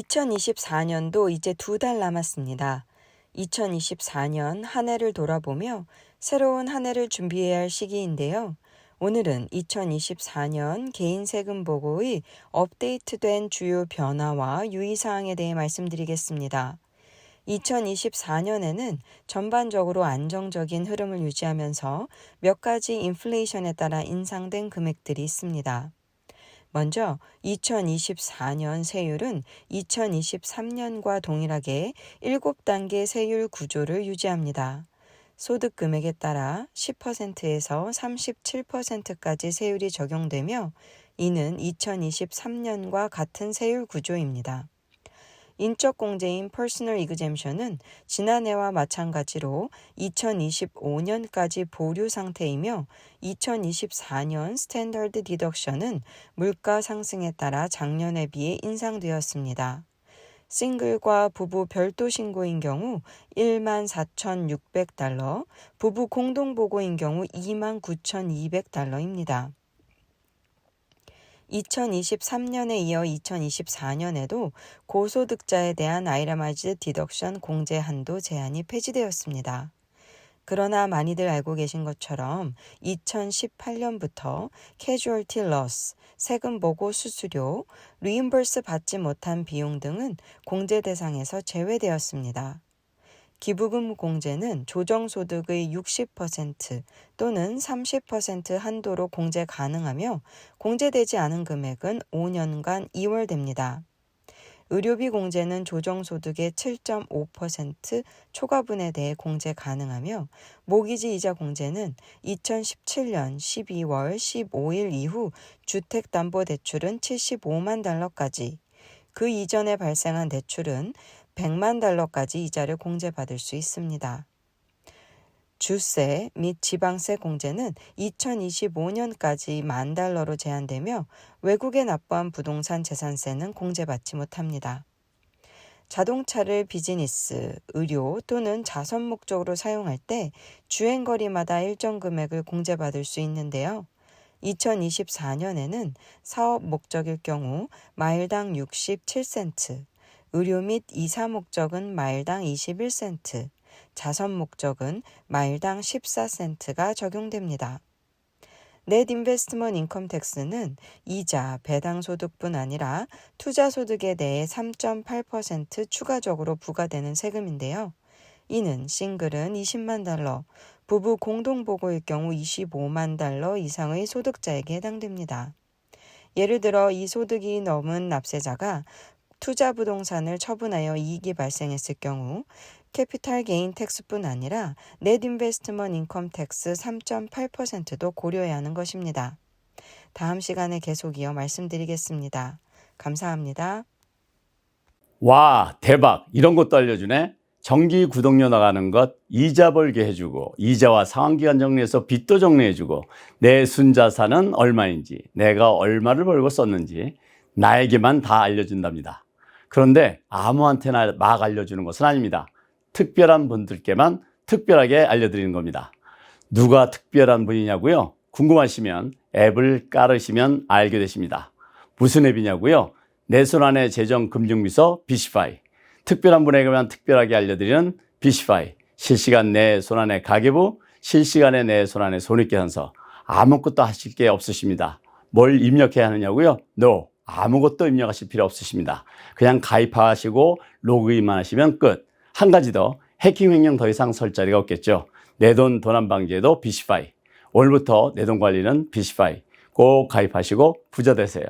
2024년도 이제 두 달 남았습니다. 2024년 한 해를 돌아보며 새로운 한 해를 준비해야 할 시기인데요. 오늘은 2024년 개인 세금 보고의 업데이트된 주요 변화와 유의사항에 대해 말씀드리겠습니다. 2024년에는 전반적으로 안정적인 흐름을 유지하면서 몇 가지 인플레이션에 따라 인상된 금액들이 있습니다. 먼저 2024년 세율은 2023년과 동일하게 7단계 세율 구조를 유지합니다. 소득 금액에 따라 10%에서 37%까지 세율이 적용되며 이는 2023년과 같은 세율 구조입니다. 인적 공제인 퍼스널 이그젬션은 지난해와 마찬가지로 2025년까지 보류 상태이며 2024년 스탠더드 디덕션은 물가 상승에 따라 작년에 비해 인상되었습니다. 싱글과 부부 별도 신고인 경우 1만 4,600달러, 부부 공동 보고인 경우 2만 9,200달러입니다. 2023년에 이어 2024년에도 고소득자에 대한 아이라마이즈 디덕션 공제 한도 제한이 폐지되었습니다. 그러나 많이들 알고 계신 것처럼 2018년부터 캐주얼티 러스, 세금 보고 수수료, 리임버스 받지 못한 비용 등은 공제 대상에서 제외되었습니다. 기부금 공제는 조정소득의 60% 또는 30% 한도로 공제 가능하며 공제되지 않은 금액은 5년간 2월됩니다. 의료비 공제는 조정소득의 7.5% 초과분에 대해 공제 가능하며 모기지 이자 공제는 2017년 12월 15일 이후 주택담보대출은 75만 달러까지 그 이전에 발생한 대출은 100만 달러까지 이자를 공제받을 수 있습니다. 주세 및 지방세 공제는 2025년까지 만 달러로 제한되며 외국에 납부한 부동산 재산세는 공제받지 못합니다. 자동차를 비즈니스, 의료 또는 자선 목적으로 사용할 때 주행거리마다 일정 금액을 공제받을 수 있는데요. 2024년에는 사업 목적일 경우 마일당 67센트, 의료 및 이사 목적은 마일당 21센트, 자선 목적은 마일당 14센트가 적용됩니다. 넷 인베스트먼 인컴 텍스는 이자, 배당 소득뿐 아니라 투자 소득에 대해 3.8% 추가적으로 부과되는 세금인데요. 이는 싱글은 20만 달러, 부부 공동 보고일 경우 25만 달러 이상의 소득자에게 해당됩니다. 예를 들어 이 소득이 넘은 납세자가 투자 부동산을 처분하여 이익이 발생했을 경우 캐피탈 게인 텍스뿐 아니라 넷 인베스트먼 인컴 텍스 3.8%도 고려해야 하는 것입니다. 다음 시간에 계속 이어 말씀드리겠습니다. 감사합니다. 와, 대박. 이런 것도 알려주네. 정기 구독료 나가는 것 이자 벌게 해주고, 이자와 상환기간 정리해서 빚도 정리해주고, 내 순자산은 얼마인지, 내가 얼마를 벌고 썼는지, 나에게만 다 알려준답니다. 그런데 아무한테나 막 알려주는 것은 아닙니다. 특별한 분들께만 특별하게 알려드리는 겁니다. 누가 특별한 분이냐고요? 궁금하시면 앱을 깔으시면 알게 되십니다. 무슨 앱이냐고요? 내 손 안의 재정 금융비서 비시파이. 특별한 분에게만 특별하게 알려드리는 비시파이. 실시간 내 손 안의 가계부, 실시간에 내 손 안의 손익계산서. 아무것도 하실 게 없으십니다. 뭘 입력해야 하느냐고요? No. 아무것도 입력하실 필요 없으십니다. 그냥 가입하시고 로그인만 하시면 끝. 한 가지 더 해킹 횡령 더 이상 설 자리가 없겠죠. 내 돈 도난 방지에도 비시파이. 오늘부터 내 돈 관리는 비시파이. 꼭 가입하시고 부자 되세요.